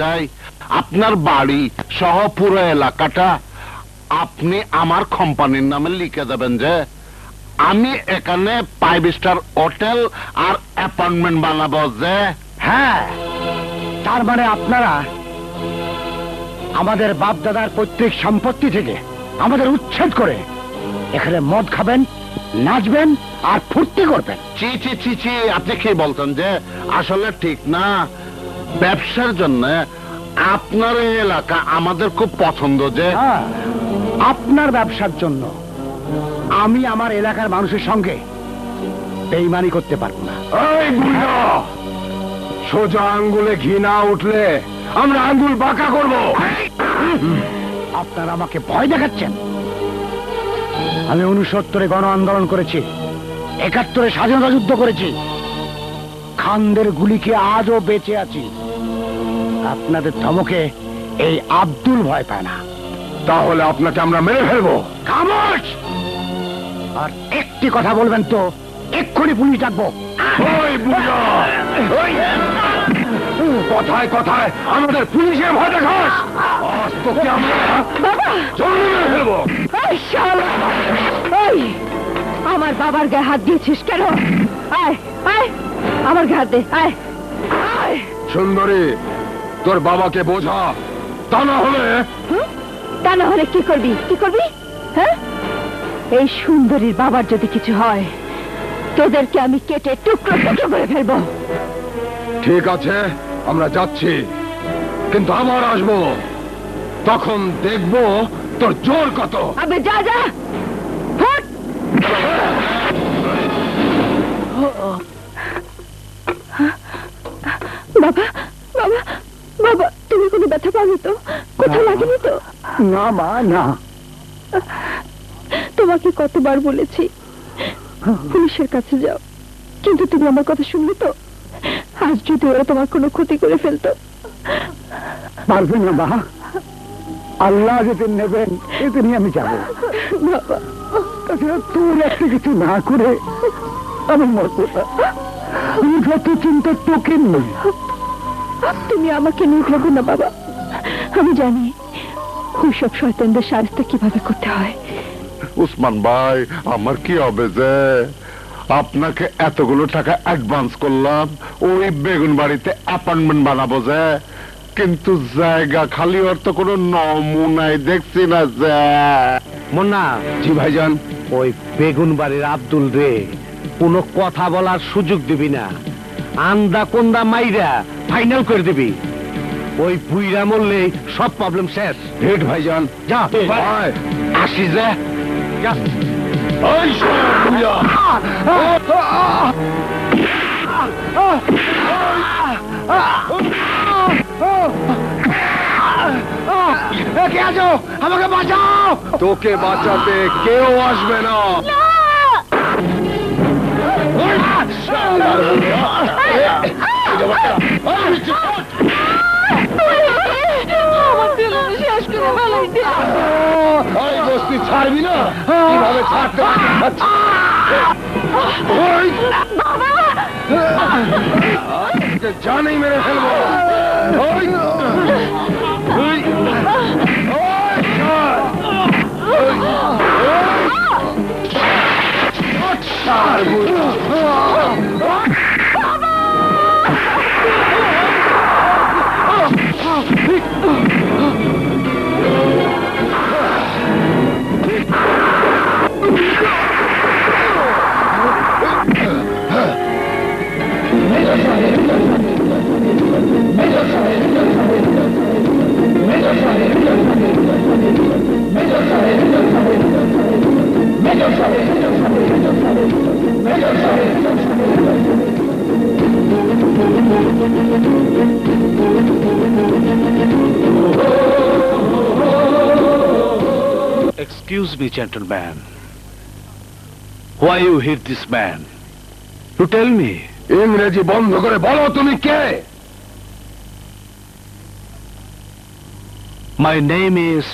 চাই আপনার বাড়ি সহ পুরো এলাকাটা আপনি আমার কোম্পানির নামে লিখে দেবেন যে আমি এখানে ফাইভ স্টার হোটেল আর অ্যাপার্টমেন্ট বানাবো যে। হ্যাঁ তার মানে আপনারা আমাদের বাপ দাদার পৈতৃক সম্পত্তি থেকে আমাদের উচ্ছেদ করে এখানে মদ খাবেন নাচবেন আর ফুর্তি করবেন। চি চি চি চি আপনি কি বলছেন যে আসলে ঠিক না? ব্যবসার জন্য আপনার এই এলাকা আমাদের খুব পছন্দ যে হ্যাঁ, আপনার ব্যবসার জন্য আমি আমার এলাকার মানুষের সঙ্গে বেইমানি করতে পারব না। এই বুড়ো সোজা আঙ্গুলে ঘি না উঠলে আমরা আঙ্গুল বাঁকা করব। আপনারা আমাকে ভয় দেখাচ্ছেন। আমি উনসত্তরে গণ আন্দোলন করেছি একাত্তরে স্বাধীনতা যুদ্ধ করেছি। খানদের গুলিকে আজও বেঁচে আছি। আপনাদের ধমকে এই আব্দুল ভয় পায় না। তাহলে আপনাকে আমরা মেরে ফেলব। খামোশ! আর একটি কথা বলবেন তো এক্ষুনি পুলিশ ডাকবো। ওই বুড়ো! ওই! কথায় কথায় আমাদের পুলিশের ভয় দেখাস! আজ তোকে আমরা মেরে ফেলব। এই শালা! এই, আমার বাবার গায়ে হাত দিয়েছিস কেন? আয় আয়! আমার গায়ে হাত দে আয়! আয়! সুন্দরী তোর বাবাকে বোঝা। তা না হলে তা না হলে কি করবি? কি করবি? হ্যাঁ? এই সুন্দরীর বাবার যদি কিছু হয় তোদেরকে আমি কেটে টুকরো টুকরো করে ফেলব। ঠিক আছে আমরা যাচ্ছি। কিন্তু আবার আসব। তখন দেখব তোর জোর কত। আবে যা যা! ফুট! বাবা বাবা! ব্যথা পাবে তো কোথাও লাগেনি তো? না মা না। তোমাকে কতবার বলেছি পুলিশের কাছে যাও। কিন্তু তুমি আমার কথা শুনলে তো? আজ যদি ওরা তোমার কোনো ক্ষতি করে ফেলতো। পারবে না মা। আল্লাহ যদি নেবেন এতে নিয়ে আমি যাব। তাছাড়া তোর একটা কিছু না করে আমি মরবো না। আমি যত চিন্তা তোকে নেই তুমি আমাকে নিয়ে ভেবো না বাবা। আমি জানি ওইসব শয়তানদের সাজতে কীভাবে করতে হয়। উসমান ভাই আমার কি হবে যে? আপনাকে এতগুলো টাকা অ্যাডভান্স করলাম ওই বেগুন বাড়িতে অ্যাপার্টমেন্ট বানাবো যে। কিন্তু জায়গা খালি ওর তো কোনো নমুনাই দেখছি না যে। মুন্না। জি ভাইজান। ওই বেগুন বাড়ির আব্দুল রে কোনো কথা বলার সুযোগ দিবি না। আন্দা কোন্দা মাইরা ফাইনাল করে দিবি। ওই বুইরা মরলে সব প্রবলেম শেষ হেড ভাইজান যা ভাই আসি যা। আমাকে বাঁচাও তোকে বাঁচাতে কেউ আসবে না আমার বেলুন শেষ করে ফেলাইছে ওই বস্তি ছাড়বি না কীভাবে ছাড়তে? জানেই মেরে ফেলব ওই! ওই! Excuse me, gentleman. Why you hit this man? To tell me. ইংরেজি বন্ধ করে বলো তুমি কে My name is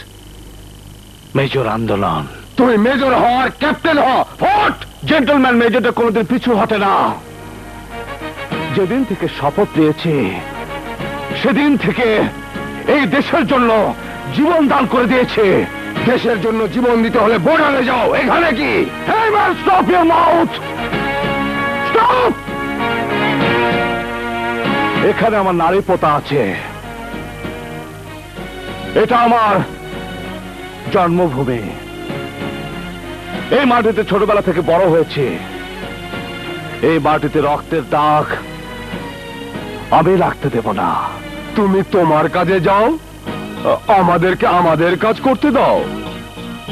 Major Andolan. তুমি মেজর হওয়ার ক্যাপ্টেন হও ফোর্ট জেন্টলম্যান মেজরটা কোনোদিন পিছু হটে না যেদিন থেকে শপথ নিয়েছি সেদিন থেকে এই দেশের জন্য জীবন দান করে দিয়েছে দেশের জন্য জীবন দিতে হলে বর্ডারে যাও। এখানে কি! এখানে আমার নারী পোতা আছে। এটা আমার জন্মভূমি। এই মাটিতে ছোটবেলা থেকে বড় হয়েছে। এই মাটিতে রক্তের দাগ আমি রাখতে দেব না। তুমি তোমার কাজে যাও। আমাদেরকে আমাদের কাজ করতে দাও।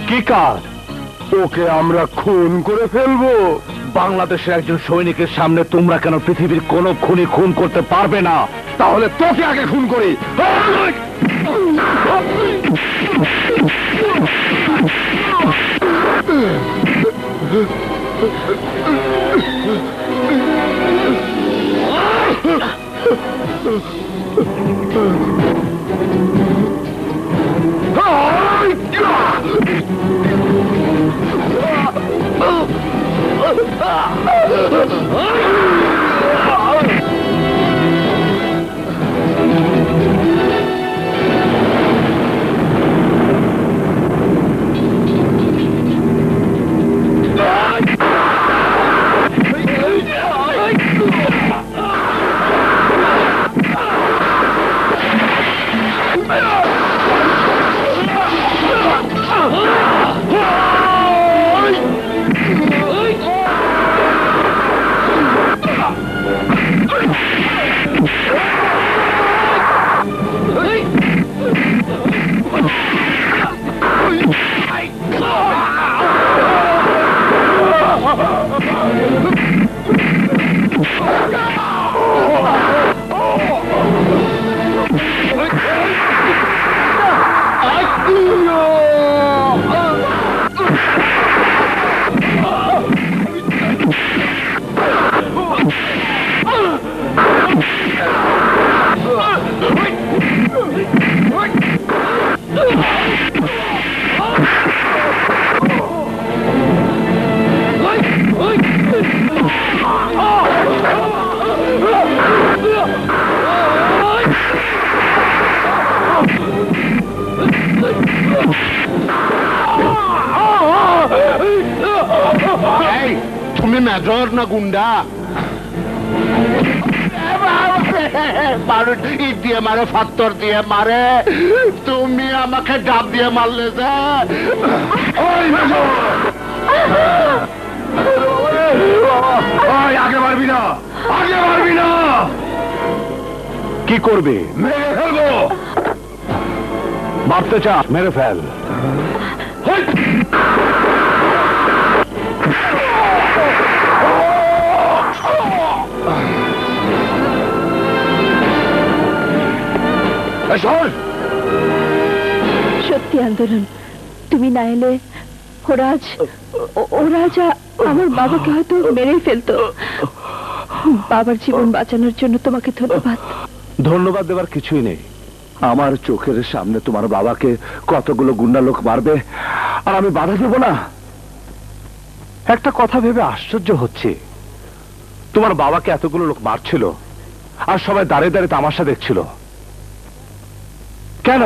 কি কাজ? ওকে আমরা খুন করে ফেলব। বাংলাদেশের একজন সৈনিকের সামনে তোমরা কেন পৃথিবীর কোন খুনি খুন করতে পারবে না? তাহলে তোকে আগে খুন করি। এই তুমি মেজর না গুন্ডা ইট দিয়ে মারে ফাত্তর দিয়ে মারে। তুমি আমাকে ডাব দিয়ে মারলে যে। ওই মেজর! ওই, আগে না। আগে না। কি করবে? মেরে ফেলব। মারতে চা মেরে ফেল। সত্যি আন্দোলন তুমি না এলে ওরা আজ ও- ওরা আজ আ- আমার বাবাকে হয়তো মেরেই ফেলতো। বাবার জীবন বাঁচানোর জন্য তোমাকে ধন্যবাদ। ধন্যবাদ দেওয়ার কিছুই নেই। আমার চোখের সামনে তোমার বাবাকে কতগুলো গুন্ডা লোক মারবে আর আমি বাধা দেব না। একটা কথা ভেবে আশ্চর্য হচ্ছে। তোমার বাবাকে এতগুলো লোক মারছিল আর সবাই দাঁড়িয়ে দাঁড়িয়ে তামাশা দেখছিল। কেন?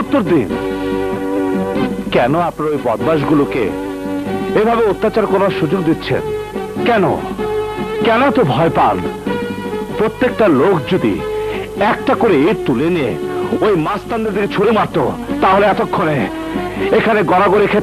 উত্তর দিন। কেন আপনার ওই বদমাসগুলোকে এভাবে অত্যাচার করার সুযোগ দিচ্ছেন? কেন? কেন তো ভয় পান? প্রত্যেকটা লোক যদি একটা করে ইট তুলে নিয়ে ওই মাস্তানদের দিকে ছুড়ে মারত, তাহলে এতক্ষণে এখানে গড়াগড়ি খেতে